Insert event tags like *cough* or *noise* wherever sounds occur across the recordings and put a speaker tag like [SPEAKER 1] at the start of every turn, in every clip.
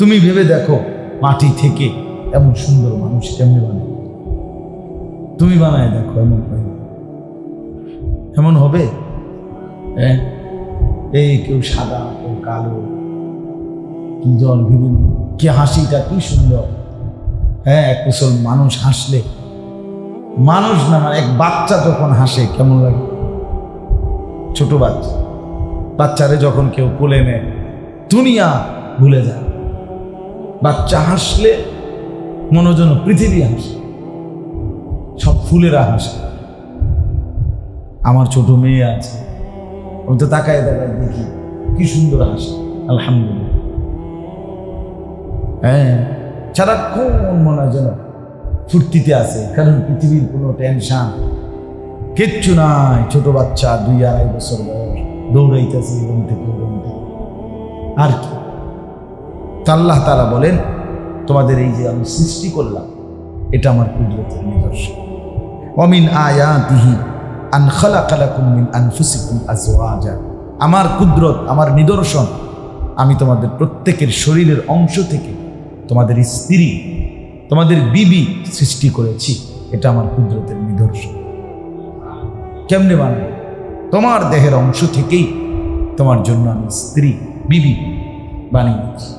[SPEAKER 1] তুমি ভেবে দেখো, মাটি থেকে এমন সুন্দর মানুষ কেমনি বানায়? তুমি বানায় দেখো এমন এমন হবে? হ্যাঁ? এই কেউ সাদা, কেউ কালো, কি জল বিভিন্ন কি হাসিটা কি সুন্দর। হ্যাঁ এক কুশল মানুষ হাসলে, মানুষ না, এক বাচ্চা যখন হাসে, কেমন লাগে? ছোট বাচ্চা। বাচ্চারে যখন কেউ কোলে নেয়, দুনিয়া ভুলে যায়। বাচ্চা হাসলে মনোজন পৃথিবী হাসে। সব ফুলেরা হাসে। আমার ছোট মেয়ে আছে। আমি তো তাকায় তাকায় দেখি কি সুন্দর হাসে। আলহামদুলিল্লাহ। হ্যাঁ সারাক্ষণ মনে হয় যেন ফুর্তিতে আছে, কারণ পৃথিবীর কোনো টেনশন কিচ্ছু নাই। ছোট বাচ্চা, দুই আড়াই বছর বয়স, দৌড়াইতেছে আর কি? আল্লাহ তারা বলেন, তোমাদের এই যে আমি সৃষ্টি করলাম, এটা আমার কুদরতের নিদর্শন। অমিন আয়াতিহি আন খালাকালাকুম মিন আনফুসিকুম আজওয়াজা। আমার কুদরত, আমার নিদর্শন, আমি তোমাদের প্রত্যেকের শরীরের অংশ থেকে তোমাদের স্ত্রী, তোমাদের বিবি সৃষ্টি করেছি, এটা আমার কুদরতের নিদর্শন। কেমনে বানাই তোমার দেহের অংশ থেকেই তোমার জন্য আমি স্ত্রী, বিবি বানিয়েছি।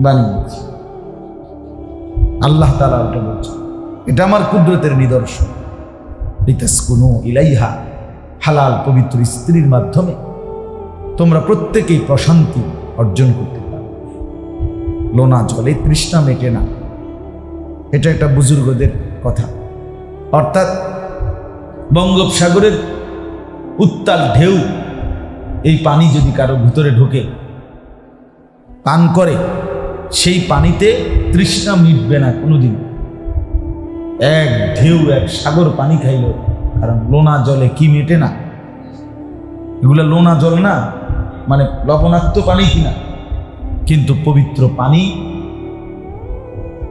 [SPEAKER 1] বানিয়েছি আল্লাহ তালা ওটা বলছে। এটা আমার কুদরতের নিদর্শন। লিতাসকুনু ইলাইহা, হালাল পবিত্র স্ত্রীর মাধ্যমে তোমরা প্রত্যেকেই প্রশান্তি অর্জন করতে পারো। লোনা জলে তৃষ্ণা মেটে না। এটা একটা বুজুর্গদের কথা। অর্থাৎ বঙ্গোপসাগরের উত্তাল ঢেউ এই পানি যদি কারও ভিতরে ঢোকে, পান করে সেই পানিতে তৃষ্ণা মিটবে না কোনোদিন। এক ঢেউ, এক সাগর পানি খাইল, কারণ লোনা জলে কি মেটে না? এগুলো লোনা জল না মানে লবণাক্ত পানি কিনা কিন্তু পবিত্র পানি,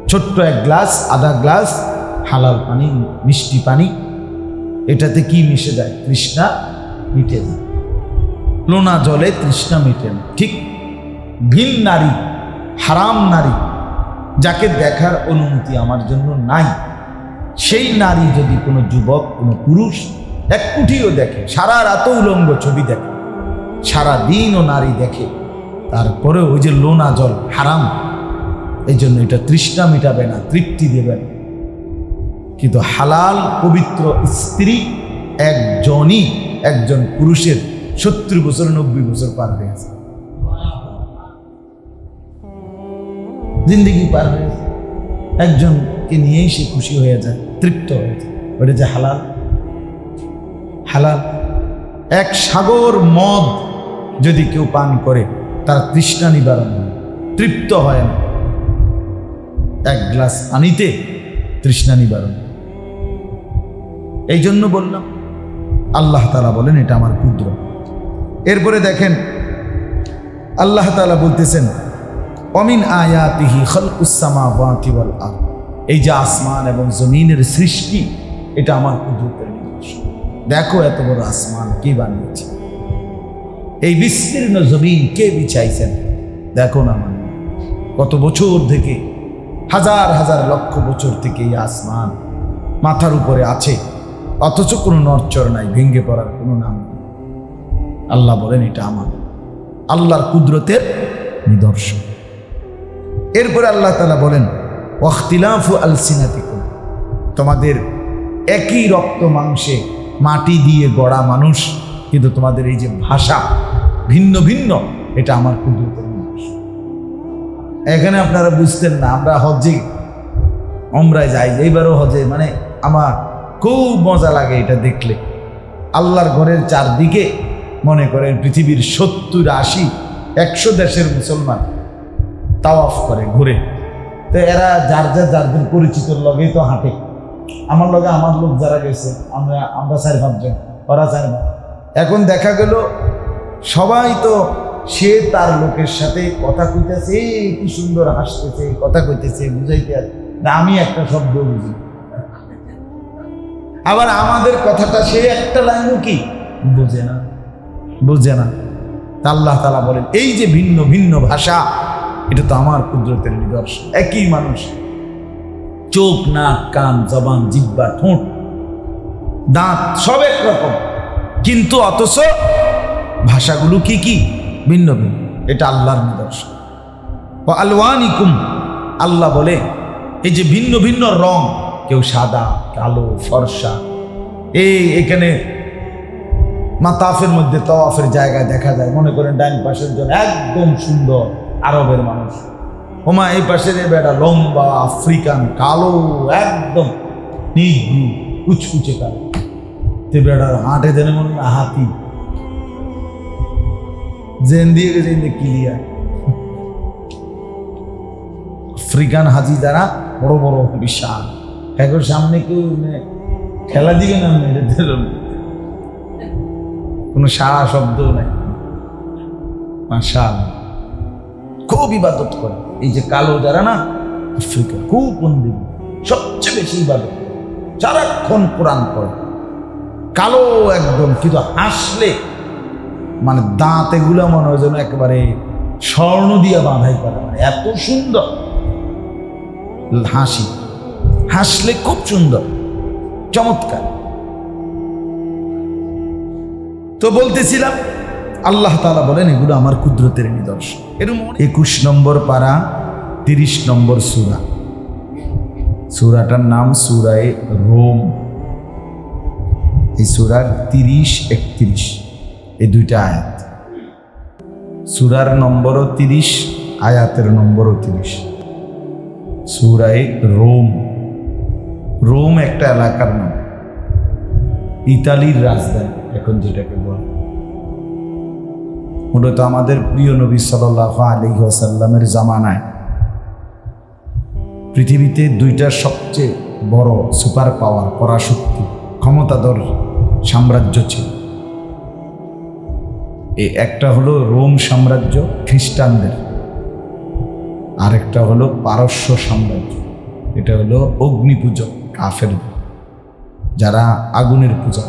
[SPEAKER 1] ছোট্ট এক গ্লাস, আধা গ্লাস, হালাল পানি, মিষ্টি পানি, এটাতে কি মিশে যায়? তৃষ্ণা মিটে যায়। লোনা জলে তৃষ্ণা মিটে না। ঠিক ভিন নারী হারাম নারী যাকে দেখার অনুমতি আমার জন্য নাই, সেই নারী যদি কোনো যুবক, কোনো পুরুষ এক কুঠিও দেখে, সারা রাতও উলঙ্গ ছবি দেখে, সারা দিনও নারী দেখে তারপরে ওই যে লোনা জল হারাম, এই জন্য এটা তৃষ্ণা মিটাবে না, তৃপ্তি দেবে না। কিন্তু হালাল, পবিত্র স্ত্রী একজনই একজন পুরুষের সত্তর বছর, নব্বই বছর পার হয়েছে জিন্দগি পার হয়েছে একজনকে নিয়েই সে খুশি হয়ে যায়, তৃপ্ত হয়ে যায়। ওটা যে হালাল? হালাল। এক সাগর মদ যদি কেউ পান করে, তার তৃষ্ণা নিবারণ হয়, তৃপ্ত হয় না। এক গ্লাস পানিতে তৃষ্ণা নিবারণ এই জন্য বললাম, আল্লাহ তালা বলেন, এটা আমার ক্ষুদ্র এরপরে দেখেন, আল্লাহ তালা বলতেছেন অমিন আয়াতিহি খলকুসামা ওয়াতিওয়াল এই যে আসমান এবং জমিনের সৃষ্টি, এটা আমার কুদরতের নিদর্শন। দেখো এত বড় আসমান কে বানিয়েছে। এই বিস্তীর্ণ জমিন কে বিছাইছেন? দেখো না মানে। কত বছর থেকে, হাজার হাজার লক্ষ বছর থেকে এই আসমান মাথার উপরে আছে। অথচ কোনো নরচর নাই ভেঙ্গে পড়ার কোনো নাম নেই। আল্লাহ বলেন এটা আমার, আল্লাহর কুদরতের নিদর্শন। এরপরে আল্লাহ তালা বলেন, ওয়াখতিলাফু আলসিনাতিকুম। তোমাদের একই রক্ত মাংসে মাটি দিয়ে গড়া মানুষ, কিন্তু তোমাদের এই যে ভাষা ভিন্ন ভিন্ন, এটা আমার কুদরতের নিদর্শন এখানে আপনারা বুঝতেন না, আমরা হজে অমরায় যাই, এইবারও হজে মানে আমার খুব মজা লাগে এটা দেখলে। আল্লাহর ঘরের চারদিকে মনে করেন পৃথিবীর সত্তর আশি, একশো দেশের মুসলমান তাওয়াফ করে ঘুরে। তো এরা যার যার যার যারদের পরিচিত লগেই তো হাঁটে। আমার লগে আমার লোক যারা গেছে আমরা আমরা চার পাঁচজন ওরা চার। এখন দেখা গেল সবাই তো সে তার লোকের সাথে কথা কইতেছে "এই, কি সুন্দর হাসতেছে কথা কইতেছে বুঝাইতে না আমি একটা শব্দ বুঝি। আবার আমাদের কথাটা সে একটা লাইনও কি? বোঝে না। বোঝে না। আল্লাহ তালা বলেন এই যে ভিন্ন ভিন্ন ভাষা এটা তো আমার কুদরতের নিদর্শন। একই মানুষ। চোখ, নাক, কান, জবান জিব্বা ঠোঁট, দাঁত, সব একরকম। কিন্তু অথচ ভাষাগুলো কি কি? ভিন্ন ভিন্ন। এটা আল্লাহর নিদর্শন। ও আলওয়ানিকুম, আল্লাহ বলে, এই যে ভিন্ন ভিন্ন রং, কেউ সাদা, কালো, ফর্সা, এই এখানে মাতাফের মধ্যে তওয়াফের জায়গায় দেখা যায়। মনে করেন ডাইন পাশের জন্য একদম সুন্দর। আরবের মানুষ। ওমা এই পাশের বেটা লম্বা আফ্রিকান, কালো, একদম নিগ্রু কুচকুচে কালো। তে বেটার হাঁটে দেনে মনে হয় হাতি। জেন দিয়ে গেছে ক্লিয়ার। আফ্রিকান হাজি যারা, বড় বড় বিশাল। এখন সামনে কেউ মানে খেলা দিবে না মেয়েদের কোনো সারা শব্দ নাই। মাশাল খুব ইবাদত করে। এই যে কালো যারা না, আফ্রিকা, খুব মন্দির সবচেয়ে বেশি ইবাদত করে। সারাক্ষণ কোরআন পড়ে। কালো একদম, কিন্তু হাসলে মানে দাঁত এগুলো মনে হয় যেন একেবারে স্বর্ণ দিয়ে বাঁধাই করা মানে এত সুন্দর। হাসি। হাসলে খুব সুন্দর। চমৎকার। তো বলতেছিলাম আল্লাহ তালা বলেন, এগুলো আমার কুদরতের নিদর্শন। এরকম একুশ নম্বর পারা, তিরিশ নম্বর সুরা। সুরাটার নাম সুরায় রোম। এই সুরার তিরিশ, একত্রিশ, এই দুইটা আয়াত। সুরার নম্বরও তিরিশ, আয়াতের নম্বরও তিরিশ। সুরায় রোম। রোম একটা এলাকার নাম। ইতালির রাজধানী, এখন যেটাকে বল। মূলত আমাদের প্রিয় নবী সাল্লাহ আলী সাল্লামের জামানায়। পৃথিবীতে দুইটা সবচেয়ে বড় সুপার পাওয়ার পরাশক্তি, ক্ষমতাধর সাম্রাজ্য ছিল। এই একটা হলো রোম সাম্রাজ্য, খ্রিস্টানদের। আরেকটা হলো পারস্য সাম্রাজ্য। এটা হলো অগ্নি পূজক কাফের যারা আগুনের পূজা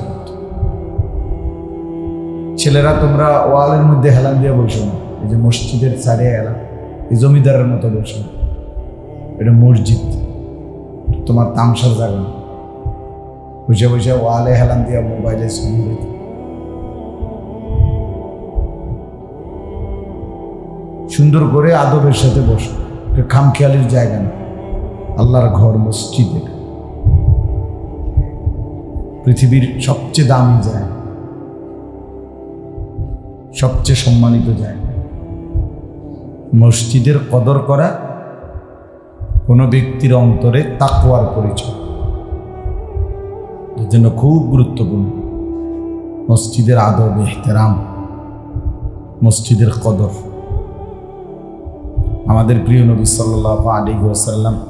[SPEAKER 1] ছেলেরা তোমরা ওয়ালের মধ্যে হেলান দিয়ে বসো না। এই যে মসজিদের সারে হেলান, এই জমিদারের মতো বসো এটা মসজিদ, তোমার তামসার জায়গা বুঝে বসে ওয়ালে হেলান দিয়ে মোবাইলে দেখো। সুন্দর করে আদবের সাথে বসো খামখেয়ালির জায়গা না। আল্লাহর ঘর মসজিদ এটা পৃথিবীর সবচেয়ে দামি জায়গা। সবচেয়ে সম্মানিত জায়গা। মসজিদের কদর করা কোনো ব্যক্তির অন্তরে তাকুয়ার পরিচয়। এর জন্য খুব গুরুত্বপূর্ণ। মসজিদের আদব, এহতেরাম, মসজিদের কদর। আমাদের প্রিয় নবী সাল্লাহ আলী ওসাল্লাম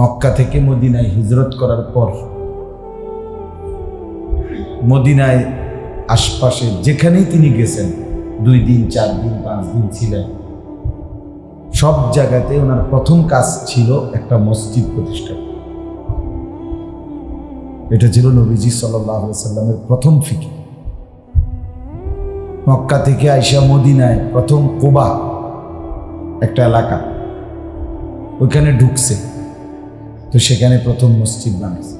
[SPEAKER 1] মক্কা থেকে মদিনায় হিজরত করার পর মদিনায় আশপাশে যেখানেই তিনি গেছেন, দুই দিন, চার দিন, পাঁচ দিন ছিলেন। সব জায়গাতে ওনার প্রথম কাজ ছিল একটা মসজিদ প্রতিষ্ঠা। এটা ছিল নবীজি সাল্লামের প্রথম ফিকির মক্কা থেকে আইসা মদিনায় প্রথম কোবা একটা এলাকা। ওইখানে ঢুকছে। তো সেখানে প্রথম মসজিদ বানাইছে।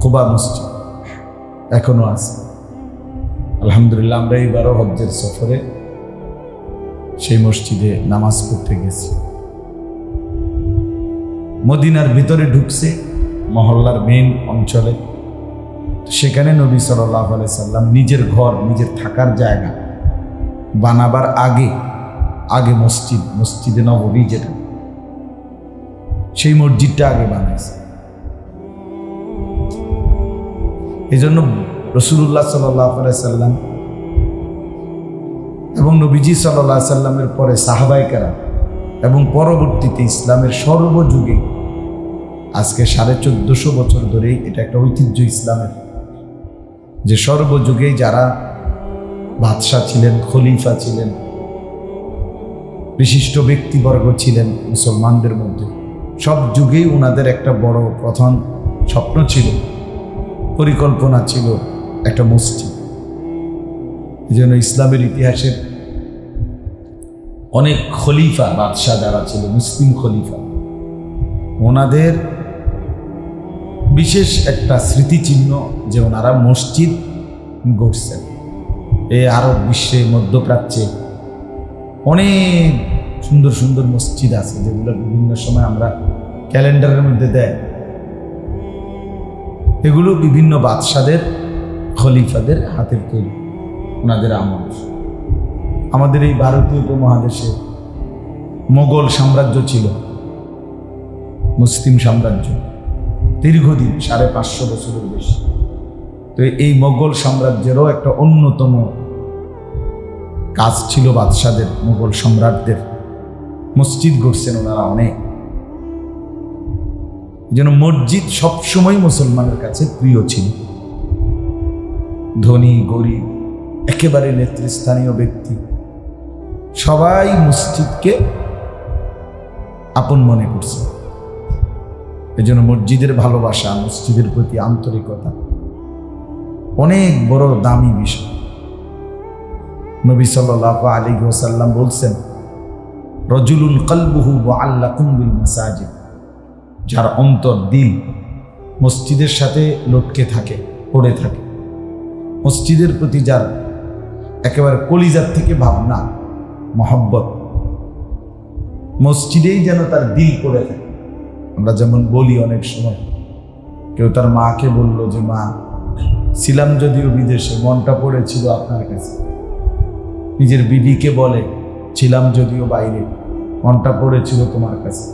[SPEAKER 1] কোবা মসজিদ। এখনও আছে। আলহামদুলিল্লাহ, আমরা এইবারও হজ্জের সফরে সেই মসজিদে নামাজ পড়তে গেছি। মদিনার ভিতরে ঢুকছে মহল্লার মেন অঞ্চলে। সেখানে নবী সাল্লাহ সাল্লাম নিজের ঘর, নিজের থাকার জায়গা বানাবার আগে আগে মসজিদ, মসজিদে নবী যেটা, সেই মসজিদটা আগে বানাইছে। এই জন্য রসুল্লাহ সাল্লাহ সাল্লাম এবং নবীজি সাল্লাহ সাল্লামের পরে সাহাবাইকারা এবং পরবর্তীতে ইসলামের সর্বযুগে আজকে সাড়ে চোদ্দশো বছর ধরেই এটা একটা ঐতিহ্য ইসলামের। যে সর্বযুগেই যারা বাদশাহ ছিলেন, খলিফা ছিলেন, বিশিষ্ট ব্যক্তিবর্গ ছিলেন মুসলমানদের মধ্যে, সব যুগেই ওনাদের একটা বড় প্রধান স্বপ্ন ছিল। পরিকল্পনা ছিল একটা মসজিদ। এই জন্য ইসলামের ইতিহাসের অনেক খলিফা বাদশাহ যারা ছিল, মুসলিম খলিফা, ওনাদের বিশেষ একটা স্মৃতিচিহ্ন যে ওনারা মসজিদ গড়ছেন। এ আরব বিশ্বে মধ্যপ্রাচ্যে অনেক সুন্দর সুন্দর মসজিদ আছে যেগুলো বিভিন্ন সময় আমরা ক্যালেন্ডারের মধ্যে দেয়। এগুলো বিভিন্ন বাদশাদের, খলিফাদের হাতের তৈরি, ওনাদের আমল। আমাদের এই ভারতীয় উপমহাদেশে মোগল সাম্রাজ্য ছিল, মুসলিম সাম্রাজ্য, দীর্ঘদিন, সাড়ে পাঁচশো বছরের বেশি। তো এই মোগল সাম্রাজ্যেরও একটা অন্যতম কাজ ছিল বাদশাদের, মোগল সম্রাটদের। মসজিদ গড়ছেন ওনারা অনেক। যেন মসজিদ সবসময় মুসলমানের কাছে প্রিয় ছিল। ধনী, গরিব, একেবারে নেতৃস্থানীয় ব্যক্তি, সবাই মসজিদকে আপন মনে করছে। এজন্য মসজিদের ভালোবাসা, মসজিদের প্রতি আন্তরিকতা অনেক বড় দামি বিষয়। নবী সাল্লাহ আলী ওসাল্লাম বলছেন, রজুলুন কলবুহু আল্লাহ কুম্বিল মাসাজিদ। যার অন্তর দিল, মসজিদের সাথে লটকে থাকে, পড়ে থাকে। মসজিদের প্রতি যার একেবারে কলিজার থেকে ভাবনা, মহব্বত, মসজিদেই যেন তার দিল পড়ে থাকে। আমরা যেমন বলি অনেক সময়, কেউ তার মাকে বলল যে, মা, ছিলাম যদিও বিদেশে, মনটা পড়েছিল আপনার কাছে। নিজের বিবিকে বলে, ছিলাম যদিও বাইরে, মনটা পড়েছিল তোমার কাছে।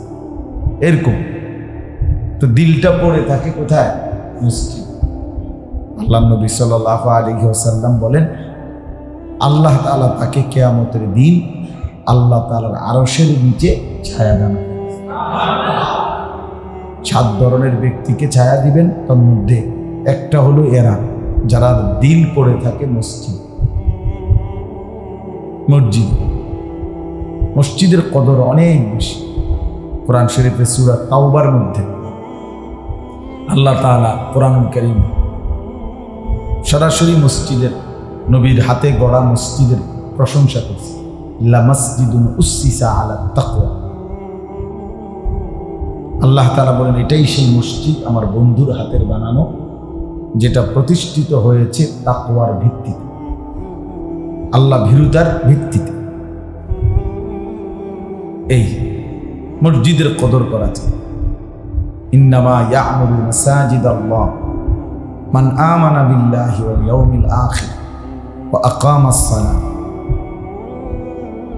[SPEAKER 1] এরকম তো দিলটা পড়ে থাকে কোথায়? মসজিদ। আল্লাহ নবী সাল্লাহ আলী ওসাল্লাম বলেন, আল্লাহ তালা তাকে কেয়ামতের দিন আল্লাহ তালার আরসের নিচে ছায়া দান সাত ধরনের ব্যক্তিকে ছায়া দিবেন, তার মধ্যে একটা হলো এরা, যারা দিল পড়ে থাকে মসজিদ। মসজিদ। মসজিদের কদর অনেক বেশি। কোরআন শরীফের সুরা তাওবার মধ্যে। আল্লাহ তাআলা কোরআন করিম সরাসরি মসজিদের নবীর হাতে গড়া মসজিদের প্রশংসা করছে। উসিসা আলা তাকওয়া। আল্লাহ তালা বলেন, এটাই সেই মসজিদ আমার বন্ধুর হাতের বানানো, যেটা প্রতিষ্ঠিত হয়েছে তাকওয়ার ভিত্তিতে। আল্লাহ ভীরুতার ভিত্তিতে। এই মসজিদের কদর করা যায়। আল্লাহ মান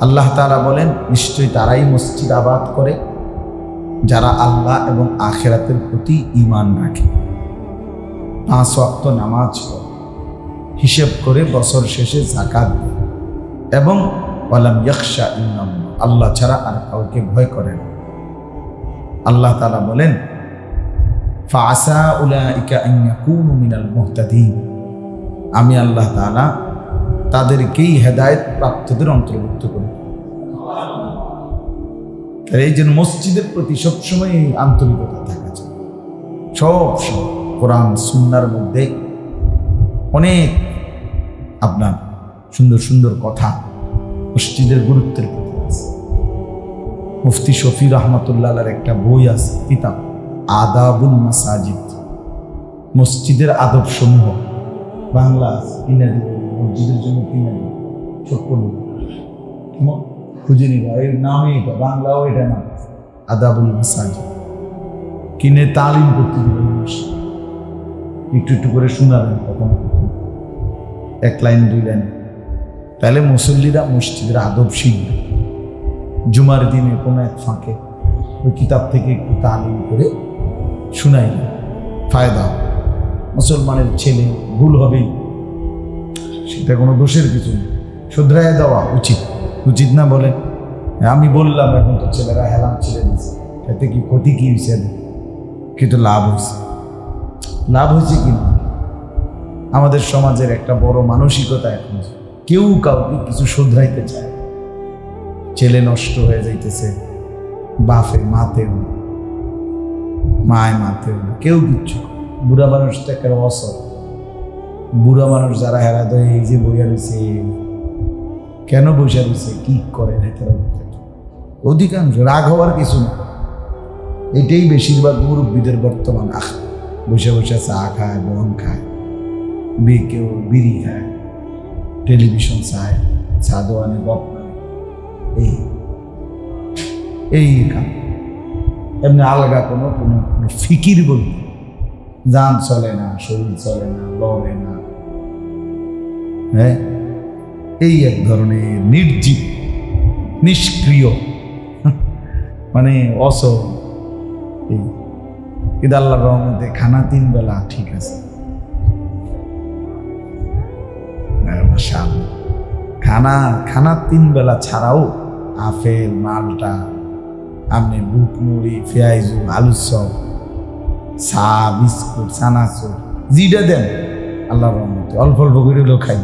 [SPEAKER 1] আল্লাহ বলেন, নিশ্চয়ই তারাই মসজিদ আবাদ করে, যারা আল্লাহ এবং আখেরাতের প্রতি ঈমান রাখে। পাঁচ ওয়াক্ত নামাজ হিসেব করে বছর শেষে জাকাত দেয় এবং ওয়ালাম ইয়াকশা ইন্নাম আল্লাহ ছাড়া আর কাউকে ভয় করে না। আল্লাহ তাআলা বলেন ফাসা মুহতাদিন। আমি আল্লাহ তাআলা তাদেরকেই হেদায়েত প্রাপ্তদের অন্তর্ভুক্ত করি। এই জন্য মসজিদের প্রতি সবসময় আন্তরিকতা থাকা চাই। সব সময় কোরআন, সুন্নার মধ্যে অনেক আপনার সুন্দর সুন্দর কথা মসজিদের গুরুত্বের প্রতি আছে। মুফতি শফি রহমতুল্লাহর একটা বই আছে, কিতাব। আদাবুল মাসাজিদ, মসজিদের আদব সমূহ বাংলা দিব মসজিদের জন্য দিব ছোট্ট? খুঁজে নিবা, এর নামই এটা, বাংলাও এটা নাম। আদাবুল মাসাজিদ। কিনে তালিম করতে দিবেন একটু একটু করে শোনাবেন কখনো। এক লাইন, দুই লাইন। তাহলে মুসল্লিরা মসজিদের আদব শিখবে। জুমার দিনে কোনো এক ফাঁকে ওই কিতাব থেকে একটু তালিম করে শুনাই ফায়দা। মুসলমানের ছেলে ভুল হবেই সেটা কোনো দোষের কিছু নেই। শুধরায় দেওয়া উচিত। উচিত না বলে আমি বললাম এখন তো ছেলেরা হেলাম ছেড়ে দিচ্ছে এতে কি ক্ষতি কি হয়েছে? কিন্তু লাভ হয়েছে? লাভ হয়েছে কি আমাদের সমাজের একটা বড় মানসিকতা এখন কেউ কাউকে কিছু শুধরাইতে চায় ছেলে নষ্ট হয়ে যাইতেছে বাফে মাতেও না। মায় মাতেও না কেউ কিচ্ছু না। বুড়া মানুষ তো একটা অসর বুড়া মানুষ যারা হেরা দেয়, এই যে বইয়া রয়েছে কেন বসে রয়েছে কি করে ভেতরে অধিকাংশ রাগ হওয়ার কিছু না। এটাই বেশিরভাগ মুরব্বীদের বর্তমান আখ বসে বসে চা খায়, বন খায় বে কেউ বিড়ি খায় টেলিভিশন চায় চা দোয়ানে গপ। এই এই কাম এমনি আলগা কোনো কোনো ফিকির বলতে যান চলে না শরীর চলে না লড়ে না। হ্যাঁ? এই এক ধরনের নির্জীব নিষ্ক্রিয় মানে অস এই কিন্তু আল্লাহর রহমতে খানা তিন বেলা ঠিক আছে। হ্যাঁ, খানা খানা তিন বেলা ছাড়াও আপেল মালটা আপনি বুট মুড়ি পেঁয়াজু আলুর চপ, চা, বিস্কুট, চানাচুর জিটা দেন, আল্লাহর রহমতে। অল্প অল্প করে হলেও খাই।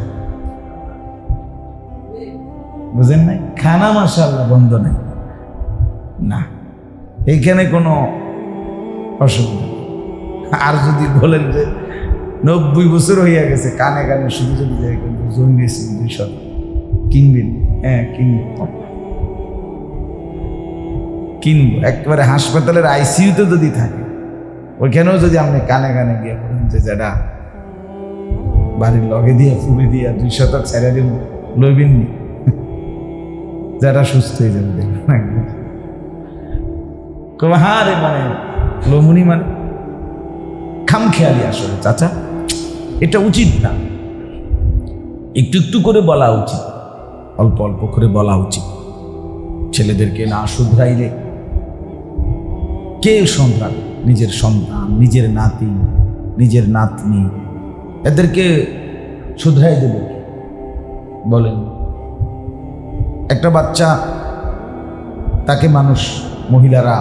[SPEAKER 1] বুঝেন নাই? খানা মাশাআল্লাহ বন্ধ নাই। না এইখানে কোনো অসুবিধা। আর যদি বলেন যে নব্বই বছর হইয়া গেছে, কানে কানে শুধু যদি যায় কিন্তু জন্মেছি দুই শত কিনবেন? হ্যাঁ কিনবো কিনবো। একবারে হাসপাতালের আইসিইউতে যদি থাকে, ওইখানেও যদি আপনি কানে কানে গিয়ে বলেন যে যেটা বাড়ির লগে দিয়ে ফুবি দিয়ে দুই শতক ছেড়ে দিন, লইবেন নি? *laughs* যারা সুস্থ হয়ে যাবে দেখবেন হ্যাঁ রে মানে লোমুনি মানে খামখেয়ালি আসলে, চাচা। এটা উচিত না। একটু একটু করে বলা উচিত। অল্প অল্প করে বলা উচিত। ছেলেদেরকে না শুধরাইলে কে সন্তান নিজের সন্তান, নিজের নাতি, নিজের নাতনি, এদেরকে শুধরাই দেবে বলেন। একটা বাচ্চা, তাকে মানুষ, মহিলারা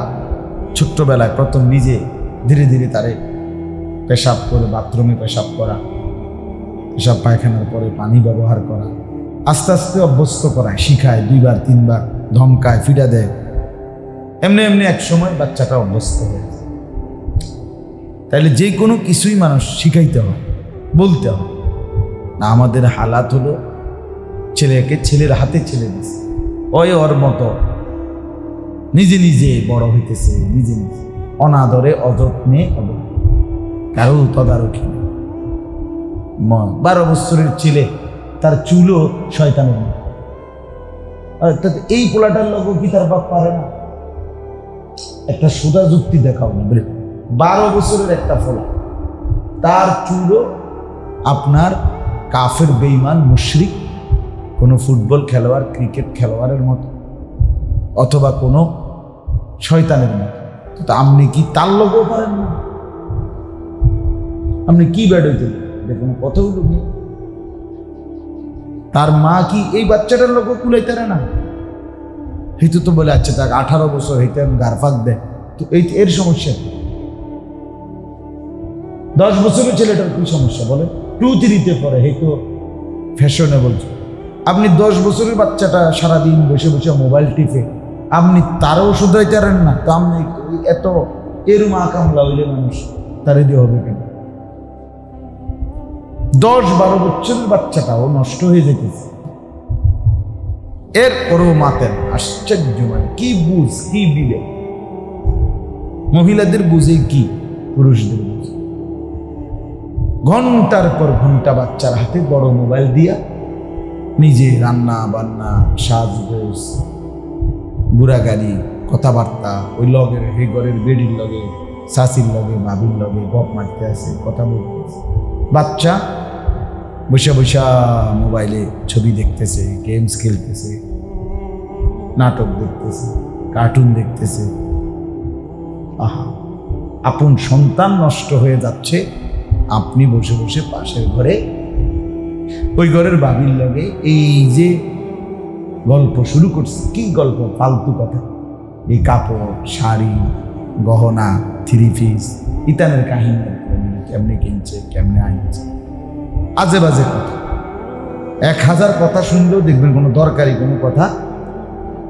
[SPEAKER 1] ছোট্টবেলায় প্রথম নিজে ধীরে ধীরে তারে পেশাব করে, বাথরুমে পেশাব করা, পেশাব পায়খানার পরে পানি ব্যবহার করা, আস্তে আস্তে অভ্যস্ত করায়, শিখায়, দুইবার, তিনবার, ধমকায় ফিরা দেয়। এমনি এমনি এক সময় বাচ্চাটা অভ্যস্ত হয়ে যায় তাইলে যে কোনো কিছুই মানুষ শিখাইতে হয় বলতে হয় না, আমাদের হালাত হলো ছেলেকে ছেলের হাতে ছেলে দিছে। ওই ওর মতো। নিজে নিজে বড় হইতেছে, নিজে নিজে। অনাদরে, অযত্নে অবহেলা। কারও তদারকি বারো বছরের ছেলে, তার চুলও শয়তানের অর্থাৎ এই পোলাটার লোক কি তার বাপ পারে না? একটা সোজা যুক্তি দেখাও না, বলে। বারো বছরের একটা ফলা। তার চুলও আপনার কাফের বেইমান মুশরিক, কোনো ফুটবল খেলোয়াড়, ক্রিকেট খেলোয়াড়ের মতো, অথবা কোনো শয়তানের মতো। তো আপনি কি তার লোকও পারেন না? আপনি কি ব্যাড হইতে দেখুন কতগুলো মেয়ে তার মা কি এই বাচ্চাটার লোক কুলাইতে না? হেতু তো বলে আচ্ছা তাকে আঠারো বছর হইতে গারফাক দেয় তো এই এর সমস্যা কি? দশ বছরের ছেলেটার কি সমস্যা বলে? টু থ্রিতে পরে হেতু ফ্যাশনেবল আপনি দশ বছরের বাচ্চাটা সারাদিন বসে বসে মোবাইল টিপে, আপনি তারও শুধরাইতে পারেন না। তো আপনি এত এরম আকামলা হইলে মানুষ তারে দিয়ে হবে কেন? দশ, বারো বছরের বাচ্চাটাও নষ্ট হয়ে যেতেছে। এরপরও মাতেন আশ্চর্য মানে কি বুঝ, কি বিবেক? মহিলাদের বুঝে কি, পুরুষদের বুঝে? ঘণ্টার পর ঘণ্টা বাচ্চার হাতে বড় মোবাইল দিয়া নিজে রান্না, বান্না, সাজগোজ বুড়া গাড়ি কথাবার্তা, ওই লগের, হে ঘরের বেডির লগে শাসির লগে, বাবির লগে, গপ মারতে আছে কথা বলতে বাচ্চা বসে বসা মোবাইলে ছবি দেখতেছে গেমস খেলতেছে, নাটক দেখতেছে কার্টুন দেখতেছে। আহা, আপন সন্তান নষ্ট হয়ে যাচ্ছে, আপনি বসে বসে পাশের ঘরে, ওই ঘরের বাবির লগে এই যে গল্প শুরু করছে, কি গল্প, ফালতু কথা। এই কাপড়, শাড়ি, গহনা থ্রি পিস ইতানের কাহিনী, কেমনে কিনছে, কেমনে আনছে। আজে বাজে কথা। এক হাজার কথা শুনলেও দেখবেন কোনো দরকারি কোনো কথা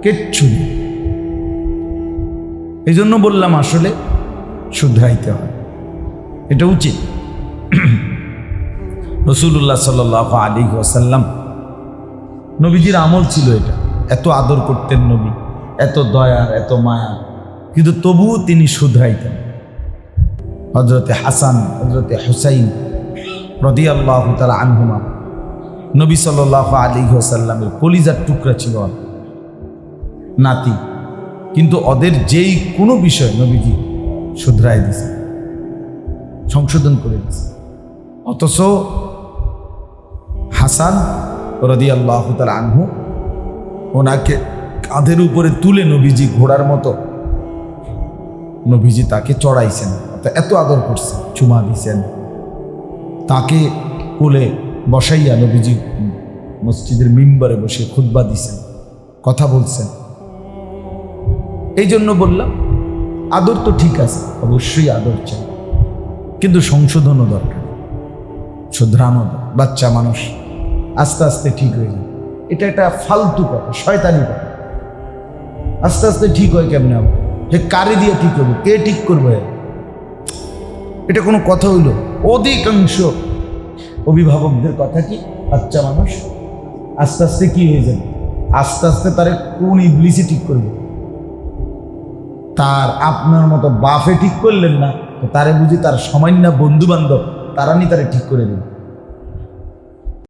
[SPEAKER 1] কিচ্ছু নেই। এই জন্য বললাম আসলে শুধরাইতে হয়। এটা উচিত। রসুল্লাহ সাল আলী ওসাল্লাম নবীজির আমল ছিল এটা। এত আদর করতেন নবী, এত দয়া এত মায়া। কিন্তু তবুও তিনি শুধরাইতেন হজরতে হাসান হজরতে হুসাইন রদি আল্লাহ তালা আনহুমা। নবী সাল আলী সাল্লামের কলিজার টুকরা ছিল। নাতি। কিন্তু ওদের যেই কোনো বিষয় নবীজি শুধরাই দিছে, সংশোধন করে দিছে। অথচ হাসান রদি আল্লাহ তালা আনহু ওনাকে কাঁধের উপরে তুলে নবীজি ঘোড়ার মতো নবীজি তাকে চড়াইছেন, এত আদর করছেন, চুমা দিছেন। তাকে কোলে বসাইয়া নবীজি মসজিদের মিম্বারে বসে খুতবা দিছেন, কথা বলছেন। এই জন্য বললাম, আদর তো ঠিক আছে, অবশ্যই আদর চাই। কিন্তু সংশোধনও দরকার। শুধরানো বাচ্চা মানুষ আস্তে আস্তে ঠিক হয়ে যায়। এটা একটা ফালতু কথা, শয়তানি কথা। আস্তে আস্তে ঠিক হয় কেমনে যে কারে দিয়ে ঠিক হবে, কে ঠিক করবে? এটা কোনো কথা হইল? অধিকাংশ অভিভাবকদের কথা কি বাচ্চা মানুষ আস্তে আস্তে কি হয়ে যাবে? আস্তে আস্তে তারে কোন ইবলিসে ঠিক করবে তার আপনার মতো বাফে ঠিক করলেন না তারে বুঝি তার সামান্য বন্ধু বান্ধব তারা নি তারে ঠিক করে দেবে।